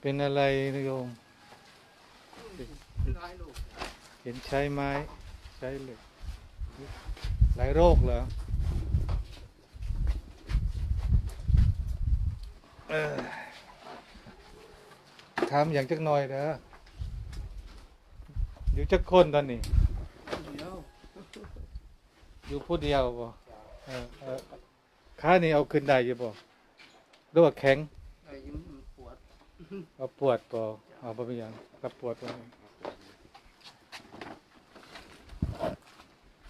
เป็นอะไรนะโยม เห็นใช้ไม้ ใช้เหล็กหลายโรคเหรอเออถามอย่างจักหน่อยนะอยู่จักคนตอนนี้เดียวอยู่ผู้เดียวบ่เออเออขานี่เอาขึ้นได้อยู่บ่หรือว่าแข็ง ไอ้ยิ้มนปวดเอาปวดบ่เอาบ่เป็นหยังกับปวดบ่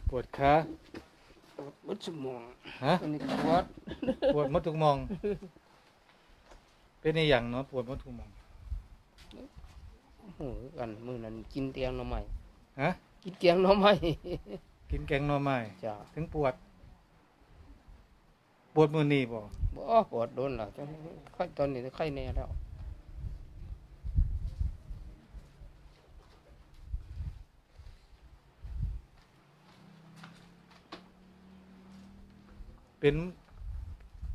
ปวดขาปวดมุดสมองฮะอันนี้ปวดปวดหมดทุกหมอง เป็นในอย่างเนาะปวดหมดทุกหมองโอ้โหกันมื้อนั้นกินเตียงหน่อไม้ฮะกินเตียงหน่อไม้กินแกงหน่อไม้จ้าถึงปวด ปวดมือนี่บ่บ่ปวดโดนแล้วจังไข้ตอนนี้ไข้แน่แล้ว เป็น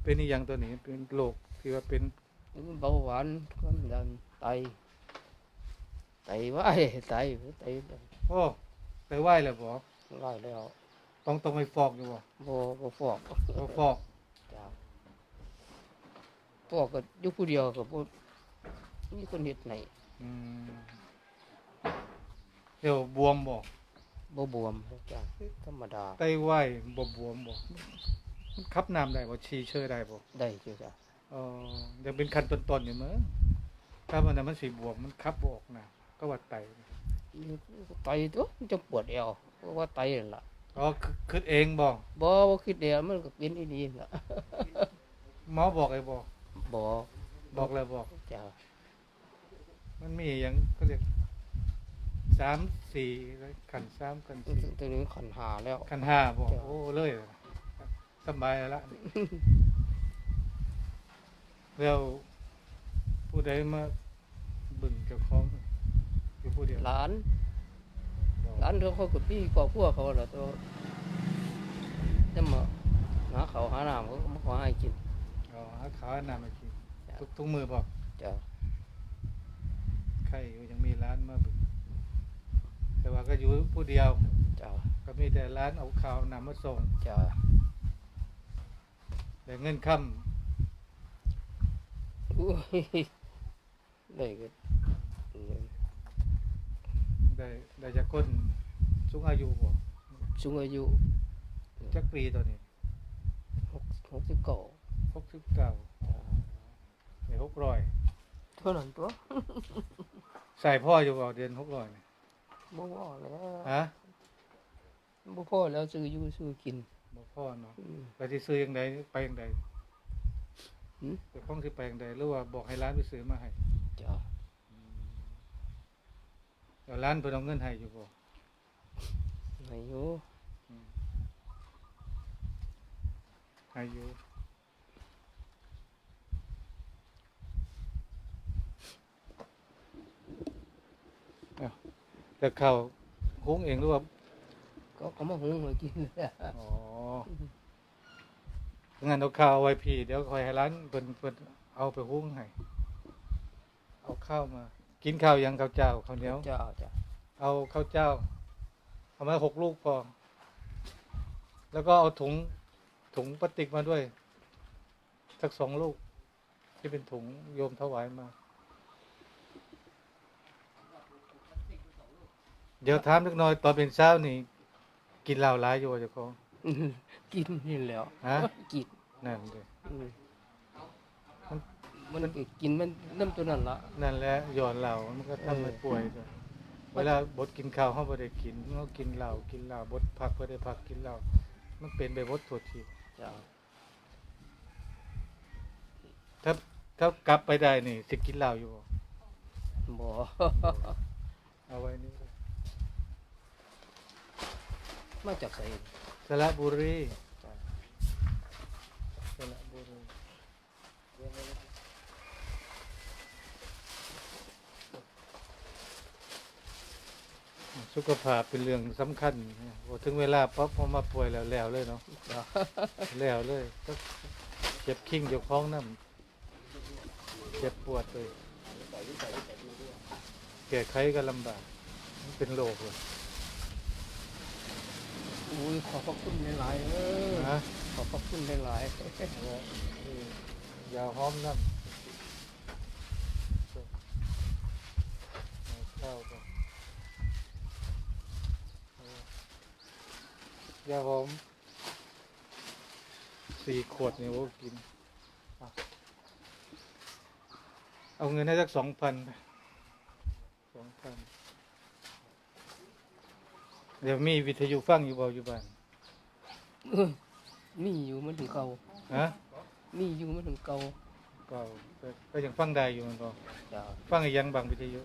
เป็นในอย่างตัวนี้เป็นโรคที่ว่าเป็นนี่เบาหวานความดันไตไตวายไตไตโอ้ไปไหวแล้วบ่ร้ายแล้ว ต้องต้องไปฟอกอยู่บ่บ่บ่ฟอกต้องฟอกจ้าฟอกก็อยู่ผู้เดียวก็บ่มีคนเฮ็ดให้อืมเดี๋ยวบวมบ่บ่บวมจ้าธรรมดาไตไหวบ่บวมบ่ มันคับน้ำได้บ่ฉี่เชื่อได้บ่ได้อยู่จ้ะเออยังเป็นขั้นต้นๆอยู่มั้งถ้ามันน่ะมันสิบวมมันคับบ่ออกนะก็ว่าไตไตตัวมันจะปวดเอวเพราะว่าไตนั่นล่ะอ๋อคือคิดเองบ่บ่บ่คิดเดียวมันก็เป็นอีนี่ล่ะหมอบอกไอ้บ่บ่บอกแล้วบอกจ้ะมันมีหยังก็เรียกสามสี่ขันสามขันตัวสี่ตัวนี้ขันหาแล้วขันห้าบอกจ้ะโอ้เลย สบายแล้วละแล้วผู้ใดมาบึงเจ้าของอยู่ผู้เดียวหลาน หลานเขาเขาก็พี่ครอบครัวเขาล่ะตัวจะมาหาเขาวหาน้ำเขาก็มาขอให้กินอ๋อหาขาวหาน้ำมากินจ้ะทุกทุกมือบอกจ้ะใครอยู่ยังมีร้านมาบึงแต่ว่าก็อยู่ผู้เดียวจ้ะก็มีแต่ร้านเอาข้าวนำมาส่งจ้ะ แต่เงินค่อุ้ยได้ก็ำได้ได้จากคนสูงอายุบ่สูงอายุจักปีตัวนี้หกหกสิบเก้าหกสิบเก้าในหกร้อยเท่านั้นตัวใส่พ่ออยู่บ่เดือนหกร้อยบ่พอแล้วฮะบ่พอแล้วซื้ออยู่ซื้อกิน บ่พ่อเนาะอืมไปที่ซื้อยังไงไปยังไงหืมไปข้องที่ไปยังไงหรือว่าบอกให้ร้านไปซื้อมาให้จ้ะเดี๋ยวร้านเพิ่นเอาเงินให้อยู่บ่ให้อยู่ให้อยู่อ้าวแต่ข้าวหุงเองหรือว่าก็ก็มาหุงให้กินแหละอ๋อ งั้นเอาข้าวไว้พี่ เดี๋ยวคอยให้ร้านเพิ่นเพิ่นเอาไปหุงให้เอาข้าวมา กินข้าวยังข้าวเจ้าข้าวเหนียว เจ้าจ้ะเอาข้าวเจ้าเอามาหกลูกพอ แล้วก็เอาถุงถุงพลาสติกมาด้วย สักสองลูก ที่เป็นถุงโยมถวายมา เดี๋ยวถามเล็กน้อยตอนเป็นเช้านี่ กินเหล้าหลายอยู่ว่าเจ้าของ กินนี่แหล้วฮะ กินนั่นเลยอืมมันมันก็กินมันน้ำตัวนั้นละ นั่นแหละหย่อนเหล้ามันก็ทำให้เออ ป่วยด้วยเวลาบดกินข้าวเขาบ่ได้กินเขากินเหล้ากินเหล้าบดพักบ่ได้พักกินเหล้ามันเป็นไปบดทั่วทีจ้าถ้าถ้ากลับไปได้นี่สิกินเหล้าอยู่บ่บ่ เอาไว้นี่ มาจากไส สระบุรีจ้าสระบุรีสุขภาพเป็นเรื่องสำคัญนะพอถึงเวลาปั๊บพอมาป่วยแล้วแล้วเลยเนาะจ้าแล้วเลยก็เจ็บคิงเจ็บคล้องน้ำเจ็บปวดเลยวิสัยแต่ไม่รู้แก้ไขก็ลำบากมันเป็นโรคเลย อุ้ยขอบพระคุณหลายๆเออนะขอบพระคุณหลายแล้วนี่ยาหอมน้ำเอาข้าวก่อนเอายาหอมสี่ขวดเนี่ยโอ้กิน เอาเอาเงินให้สักสองพันสองพัน เดี๋ยวมีวิทยุฟังอยู่บ่อยู่บ้านๆเออมีอยู่มันถึงเก่าฮะมีอยู่มันถึงเก่าเปล่าก็ก็ยังฟังได้อยู่มันก็จ้าฟังอีกอยังบางวิทยุ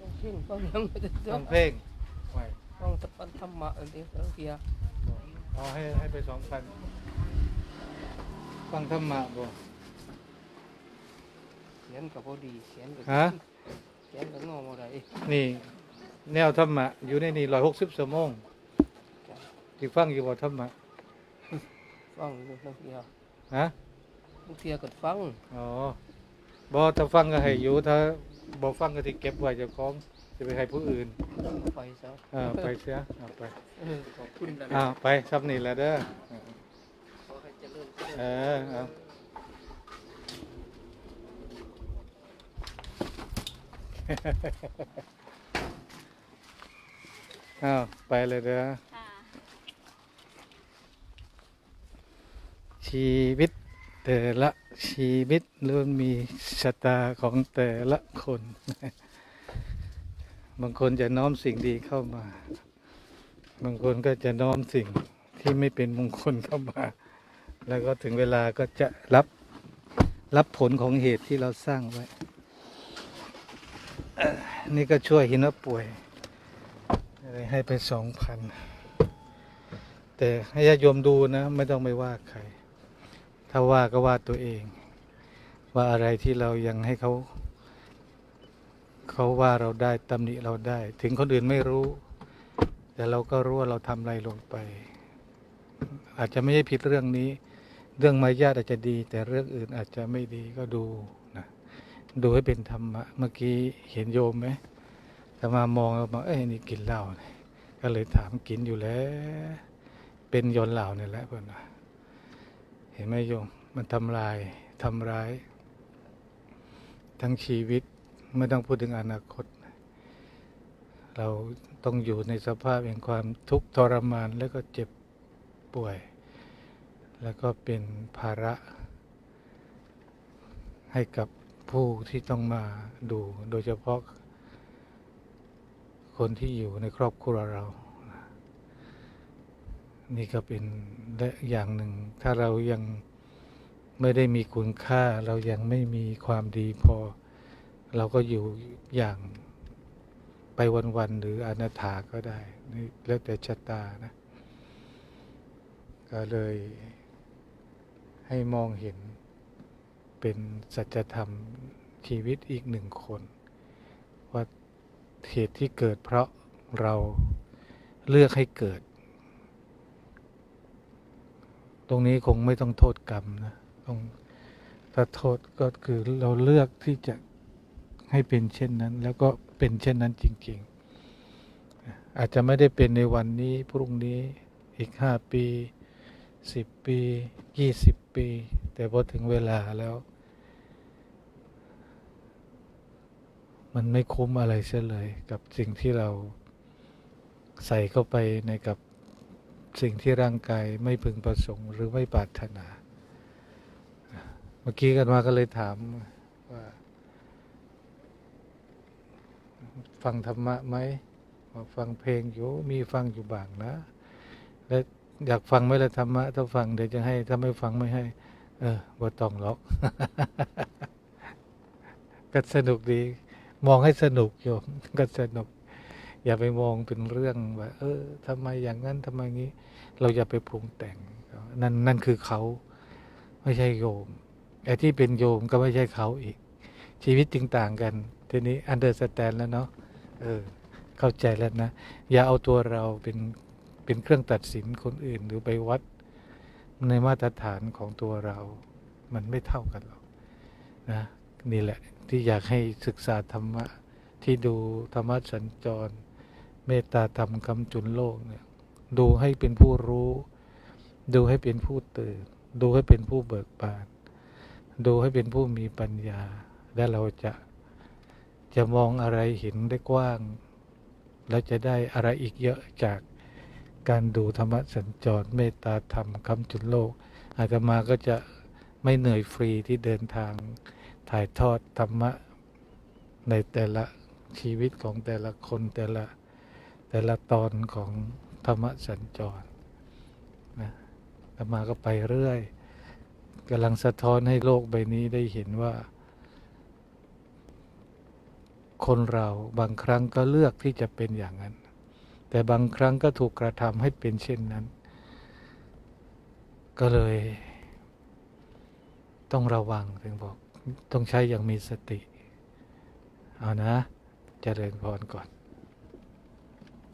ฟังเพลงฟังยังไม่ได้ฟังเพลงไม่ฟังตะปันธรรมะอันนี้บางทีอะเอาให้ให้ไปสองพันฟังธรรมะบ่ เขียนกับพอดีเขียนกับฮะ เขียนกับงอมาได้นี่ แนวธรรมะ อยู่ในนี่ร้อยหกสิบชั่วโมงที่ฟังอยู่บ่ธรรมะฟังอยู่บางทีอะฮะบางทีก็ฟังอ๋อบ่ถ้าฟังก็ให้อยู่ถ้าบ่ฟังก็ที่เก็บไว้เจ้าของจะไปให้ผู้อื่นไปซะเออไปเสียเอาไปเออขอบคุณหลายอ้าวไปซับนี่แหละเด้อขอให้เจริญเจริญเออเอา อ้าวไปเลยเด้อค่ะชีวิตแต่ละชีวิตล้วนมีชะตาของแต่ละคน บางคนจะน้อมสิ่งดีเข้ามา บางคนก็จะน้อมสิ่งที่ไม่เป็นมงคลเข้ามา แล้วก็ถึงเวลาก็จะรับรับผลของเหตุที่เราสร้างไว้เอ่อนี่ก็ช่วยหินว่าป่วย เลยให้ไปสองพันแต่ให้ญาติโยมดูนะ ไม่ต้องไปว่าใคร ถ้าว่าก็ว่าตัวเอง ว่าอะไรที่เรายังให้เขา เขาว่าเราได้ตำหนิเราได้ ถึงคนอื่นไม่รู้ แต่เราก็รู้ว่าเราทำอะไรลงไป อาจจะไม่ใช่ผิดเรื่องนี้ เรื่องมารยาทอาจจะดี แต่เรื่องอื่นอาจจะไม่ดีก็ดูนะดูให้เป็นธรรมะเมื่อกี้เห็นโยมไหม แต่มามองแล้วมาเอ้ยนี่กินเหล้านี่ก็เลยถามกินอยู่แล้ว เป็นยนเหล่านี่แหละเพื่อนเห็นไหมโยมมันทำลายทำร้าย ทั้งชีวิตไม่ต้องพูดถึงอนาคต เราต้องอยู่ในสภาพแห่งความทุกข์ทรมานแล้วก็เจ็บป่วย แล้วก็เป็นภาระ ให้กับผู้ที่ต้องมาดูโดยเฉพาะ คนที่อยู่ในครอบครัวเรา นี่ก็เป็นและอย่างหนึ่ง ถ้าเรายังไม่ได้มีคุณค่า เรายังไม่มีความดีพอ เราก็อยู่อย่างไปวันๆหรืออนาถาก็ได้นี่แล้วแต่ชะตานะ ก็เลยให้มองเห็นเป็นสัจธรรมชีวิตอีกหนึ่งคน เหตุที่เกิดเพราะเราเลือกให้เกิด ตรงนี้คงไม่ต้องโทษกรรมนะต้องถ้าโทษก็คือเราเลือกที่จะให้เป็นเช่นนั้น แล้วก็เป็นเช่นนั้นจริง ๆ อาจจะไม่ได้เป็นในวันนี้พรุ่งนี้อีกห้าปีสิบปียี่สิบปี แต่พอถึงเวลาแล้ว มันไม่คุ้มอะไรเสียเลย กับสิ่งที่เราใส่เข้าไปในกับสิ่งที่ร่างกายไม่พึงประสงค์หรือไม่ปรารถนา เมื่อกี้กันมาก็เลยถามว่าฟังธรรมะไหมฟังเพลงอยู่มีฟังอยู่บ้างนะ แล้วอยากฟังไหมล่ะธรรมะถ้าฟังเดี๋ยวจะให้ ถ้าไม่ฟังไม่ให้ เออบ่ต้องหรอก ก็สนุกดี มองให้สนุกโยมก็สนุก อย่าไปมองเป็นเรื่องว่าเออทำไมอย่างนั้นทำไมงี้ เราอย่าไปปรุงแต่งนั่นนั่นคือเขาไม่ใช่โยมไอ้ที่เป็นโยมก็ไม่ใช่เขาอีก ชีวิตจึงต่างกัน ทีนี้อันเดอร์สแตนแล้วเนาะเออเข้าใจแล้วนะ อย่าเอาตัวเราเป็นเป็นเครื่องตัดสินคนอื่นหรือไปวัดในมาตรฐานของตัวเรา มันไม่เท่ากันหรอกนะนี่แหละ ที่อยากให้ศึกษาธรรมะ ที่ดูธรรมะสัญจร เมตตาธรรมคำจุนโลกเนี่ยดูให้เป็นผู้รู้ ดูให้เป็นผู้ตื่น ดูให้เป็นผู้เบิกบาน ดูให้เป็นผู้มีปัญญา และเราจะจะมองอะไรเห็นได้กว้าง แล้วจะได้อะไรอีกเยอะจากการดูธรรมะสัญจรเมตตาธรรมคำจุนโลกอาตมาก็จะไม่เหนื่อยฟรีที่เดินทาง ถ่ายทอดธรรมะในแต่ละชีวิตของแต่ละคนแต่ละแต่ละตอนของธรรมะสัญจรนะอาตมาก็ไปเรื่อยกำลังสะท้อนให้โลกใบนี้ได้เห็นว่า คนเราบางครั้งก็เลือกที่จะเป็นอย่างนั้น แต่บางครั้งก็ถูกกระทำให้เป็นเช่นนั้น ก็เลย ต้องระวังถึงบอก ต้องใช้อย่างมีสติ เอานะจะเจริญพรก่อน